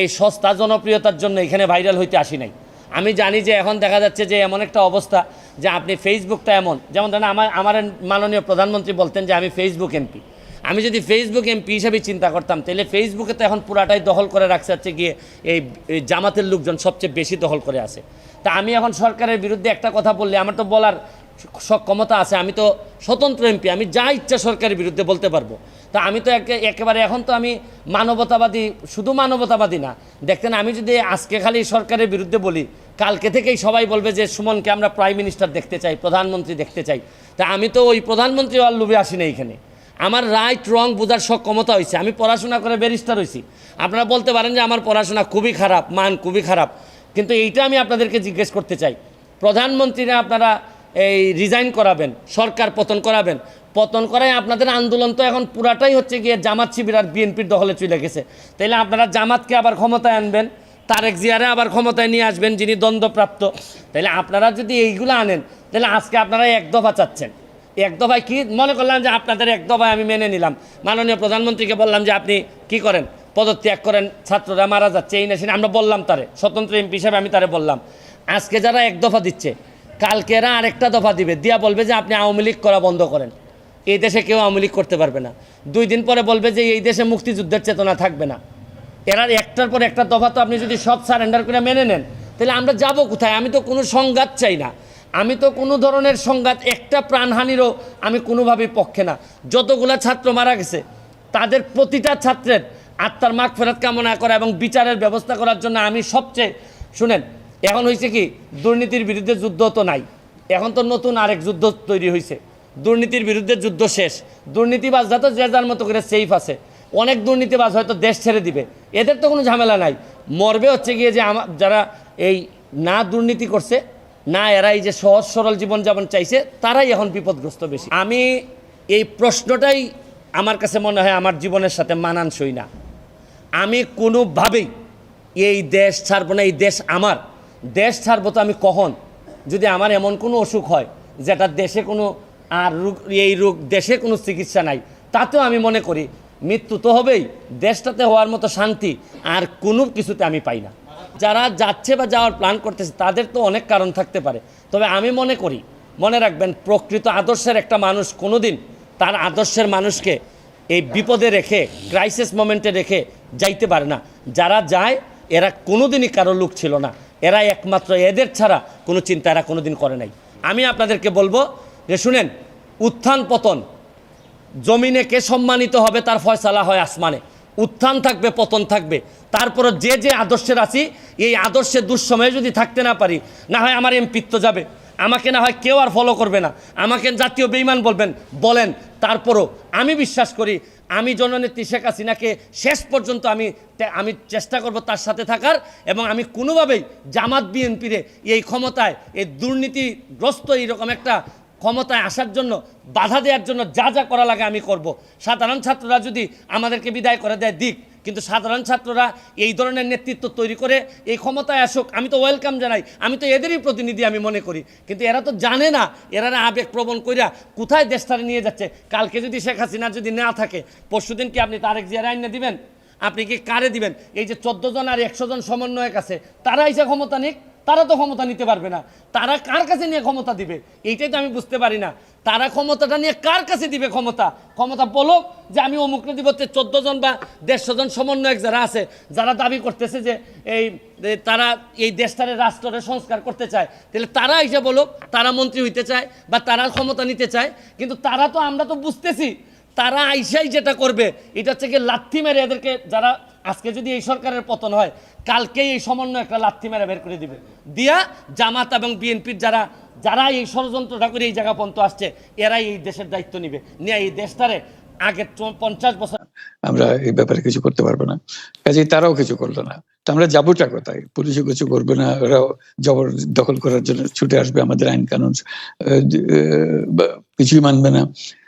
এই সস্তা জনপ্রিয়তার জন্য এখানে ভাইরাল হইতে আসি নাই। আমি জানি যে এখন দেখা যাচ্ছে যে এমন একটা অবস্থা যে আপনি ফেসবুকটা এমন, যেমন ধরেন আমার আমার মাননীয় প্রধানমন্ত্রী বলতেন যে আমি ফেসবুক এমপি আমি যদি ফেসবুক এমপি হিসাবে চিন্তা করতাম, তাহলে ফেসবুকে তো এখন পুরাটাই দখল করে রাখছে হচ্ছে গিয়ে এই জামাতের লোকজন সবচেয়ে বেশি দখল করে আছে। তা আমি এখন সরকারের বিরুদ্ধে একটা কথা বললে, আমার তো বলার সক্ষমতা আছে, আমি তো স্বতন্ত্র এমপি, আমি যা ইচ্ছা সরকারের বিরুদ্ধে বলতে পারব। তা আমি তো একে- একেবারে এখন তো আমি মানবতাবাদী, শুধু মানবতাবাদী না। দেখতেন, আমি যদি আজকে খালি সরকারের বিরুদ্ধে বলি, কালকে থেকেই সবাই বলবে যে, সুমনকে আমরা প্রাইম মিনিস্টার দেখতে চাই, প্রধানমন্ত্রী দেখতে চাই। তা আমি তো ওই প্রধানমন্ত্রী আর লোভে আসি না এইখানে আমার রাইট, রং বোঝার সক্ষমতা হয়েছে। আমি পড়াশোনা করে ব্যারিস্টার হয়েছি। আপনারা বলতে পারেন যে, আমার পড়াশোনা খুবই খারাপ, মান খুবই খারাপ। কিন্তু এইটা আমি আপনাদেরকে জিজ্ঞেস করতে চাই। প্রধানমন্ত্রীরা আপনারা এই রিজাইন করাবেন, সরকার পতন করাবেন। পতন করায় আপনাদের আন্দোলন তো এখন পুরাটাই হচ্ছে গিয়ে জামাত শিবির আর বিএনপির দখলে চলে গেছে। তাইলে আপনারা জামাতকে আবার ক্ষমতায় আনবেন, তারেক জিয়ারে আবার ক্ষমতায় নিয়ে আসবেন যিনি দ্বন্দ্বপ্রাপ্ত। তাইলে আপনারা যদি এইগুলো আনেন তাহলে আজকে আপনারা এক দফা চাচ্ছেন। এক দফায় কি, মনে করলাম যে আপনাদের এক দফায় আমি মেনে নিলাম। মাননীয় প্রধানমন্ত্রীকে বললাম যে আপনি কি করেন? পদত্যাগ করেন, ছাত্ররা মারা যাচ্ছে, এই নেশিন আমরা বললাম তারে, স্বতন্ত্র এমপি হিসাবে আমি তারে বললাম। আজকে যারা এক দফা দিচ্ছে কালকে এরা আরেকটা দফা দিবে। দিয়া বলবে যে আপনি আওয়ামী লীগ করা বন্ধ করেন। এই দেশে কেউ আওয়ামী লীগ করতে পারবে না। দুই দিন পরে বলবে যে এই দেশে মুক্তিযুদ্ধের চেতনা থাকবে না। এরা একটার পর একটা দফা তো আপনি যদি সব সারেন্ডার করে মেনে নেন, তাহলে আমরা যাব কোথায়? আমি তো কোনো সংঘাত চাই না। আমি তো কোনো ধরনের সংঘাত, একটা প্রাণহানিরও আমি কোনোভাবেই পক্ষে না। যতগুলা ছাত্র মারা গেছে, তাদের প্রতিটা ছাত্রের আত্মার মাগ ফেরত কামনা করা এবং বিচারের ব্যবস্থা করার জন্য আমি সবচেয়ে, শুনেন এখন হয়েছে কি, দুর্নীতির বিরুদ্ধে যুদ্ধ তো নাই। এখন তো নতুন আরেক যুদ্ধ তৈরি হয়েছে দুর্নীতির বিরুদ্ধে যুদ্ধ শেষ। দুর্নীতিবাজরা তো যে যার মতো করে সেফ আছে। অনেক দুর্নীতিবাজ হয়তো দেশ ছেড়ে দিবে। এদের তো কোনো ঝামেলা নাই। মরবে হচ্ছে গিয়ে যে আমার যারা এই না দুর্নীতি করছে, না এরা এই যে সহজ সরল জীবনযাপন চাইছে, তারাই এখন বিপদগ্রস্ত বেশি। আমি এই প্রশ্নটাই আমার কাছে মনে হয় আমার জীবনের সাথে মানানসই না। আমি কোনোভাবেই এই দেশ ছাড়বো না, এই দেশ আমার দেশ ছাড়বো তো আমি কখন? যদি আমার এমন কোনো অসুখ হয়, যেটা দেশে কোনো আর রোগ, এই রোগ, দেশে কোনো চিকিৎসা নাই, তাতেও আমি মনে করি মৃত্যু তো হবেই, দেশটাতে হওয়ার মতো শান্তি আর কোনো কিছুতে আমি পাই না। যারা যাচ্ছে বা যাওয়ার প্ল্যান করতেছে, তাদের তো অনেক কারণ থাকতে পারে। তবে আমি মনে করি, মনে রাখবেন, প্রকৃত আদর্শের একটা মানুষ কোনোদিন তার আদর্শের মানুষকে এই বিপদে রেখে ক্রাইসিস মোমেন্টে রেখে যাইতে পারে না। যারা যায়, এরা কোনোদিনই কারও লোক ছিল না। এরা একমাত্র এদের ছাড়া কোনো চিন্তা এরা কোনোদিন করে নাই। আমি আপনাদেরকে বলব যে শুনেন, উত্থান পতন, জমিনে কে সম্মানিত হবে তার ফয়সালা হয় আসমানে। উত্থান থাকবে, পতন থাকবে। তারপরে যে যে আদর্শের আছি, এই আদর্শের দুঃসময়ে যদি থাকতে না পারি, না হয় আমার এমপিত্ব যাবে। আমাকে না হয় কেউ আর ফলো করবে না। আমাকে জাতীয় বেইমান বলবেন, বলেন, তারপরও আমি বিশ্বাস করি আমি জননেত্রী শেখ হাসিনাকে শেষ পর্যন্ত আমি আমি চেষ্টা করব তার সাথে থাকার এবং আমি কোনোভাবেই জামাত বিএনপিরে এই ক্ষমতায়, এই দুর্নীতিগ্রস্ত এইরকম একটা ক্ষমতায় আসার জন্য, বাধা দেওয়ার জন্য যা যা করা লাগে আমি করব। সাধারণ ছাত্ররা যদি আমাদেরকে বিদায় করে দেয়, দিক। কিন্তু সাধারণ ছাত্ররা এই ধরনের নেতৃত্ব তৈরি করে এই ক্ষমতায় আসুক, আমি তো ওয়েলকাম জানাই। আমি তো এদেরই প্রতিনিধি আমি মনে করি। কিন্তু এরা তো জানে না, এরা না আবেগ প্রবণ কইরা কোথায় দেশটারে নিয়ে যাচ্ছে। কালকে যদি শেখ হাসিনা যদি না থাকে পরশুদিন কি আপনি তারেক জিয়ার আইনে দিবেন? আপনি কি কারে দিবেন? এই যে চোদ্দ জন আর একশো জন সমন্বয়ক আছে, তারা এসে ক্ষমতা নিক। তারা তো ক্ষমতা নিতে পারবে না। তারা কার কাছে নিয়ে ক্ষমতা দিবে? এইটাই তো আমি বুঝতে পারি না। তারা ক্ষমতাটা নিয়ে কার কাছে দিবে ক্ষমতা? ক্ষমতা বলো যে আমি অমুকরে দিব চোদ্দ জন বা দেড়শো জন সমন্বয়ক যারা আছে, যারা দাবি করতেছে যে এই তারা এই দেশটারে রাষ্ট্রের সংস্কার করতে চায়, তাহলে তারা এসে বলো তারা মন্ত্রী হইতে চায় বা তারা ক্ষমতা নিতে চায়, কিন্তু তারা তো আমরা তো বুঝতেছি। তারা আইসাই যেটা করবে, এটা হচ্ছে কি লাথি মেরে এদেরকে যারা আজকে যদি এই সরকারের পতন হয়, কালকেই এই সমন্বয় একটা লাথি মেরে বের করে দিবে। দিয়া জামাত এবং বিএনপির যারা যারা এই ষড়যন্ত্রটা করে এই জায়গা পর্যন্ত আসছে, এরাই এই দেশের দায়িত্ব নিবে। নিয়ে এই দেশটারে আগের পঞ্চাশ বছর আমরা এই ব্যাপারে কিছু করতে পারব না। কাজে তারাও কিছু করল না। তো আমরা যাবোটা কোথায়? পুলিশও কিছু করবে না, ওরাও জবর দখল করার জন্য ছুটে আসবে আমাদের আইন কানুন কিছুই মানবে না।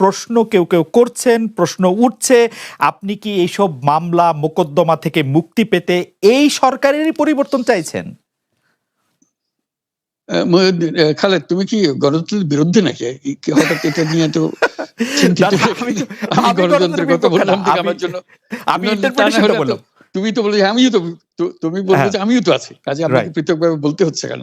প্রশ্ন কেউ কেউ করছেন প্রশ্ন উঠছে আপনি কি এইসব মামলা মোকদ্দমা থেকে মুক্তি পেতে এই সরকারেরই পরিবর্তন চাইছেন? খালেদ তুমি কি গণতন্ত্রের বিরুদ্ধে নাকি? হঠাৎ এটা নিয়ে তো গণতন্ত্রের কথা বললাম আমার জন্য। আমি তুমি তো বলে আমিও তো তুমি বলছো হ্যাঁ। যে আমিও তো আছি। কাজে আপনাকে. পৃথকভাবে বলতে হচ্ছে কেন?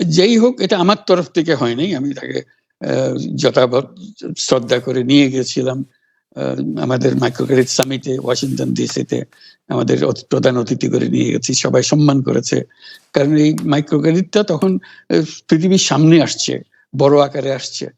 যেই হোক, এটা আমার তরফ থেকে হয়নি। আমি তাকে যথাবৎ শ্রদ্ধা করে নিয়ে গেছিলাম। আমাদের মাইক্রোক্রেডিট সামিটে ওয়াশিংটন ডিসিতে আমাদের প্রধান অতিথি করে নিয়ে গেছি। সবাই সম্মান করেছে। কারণ এই মাইক্রোক্রেডিটটা তখন পৃথিবীর সামনে আসছে, বড় আকারে আসছে।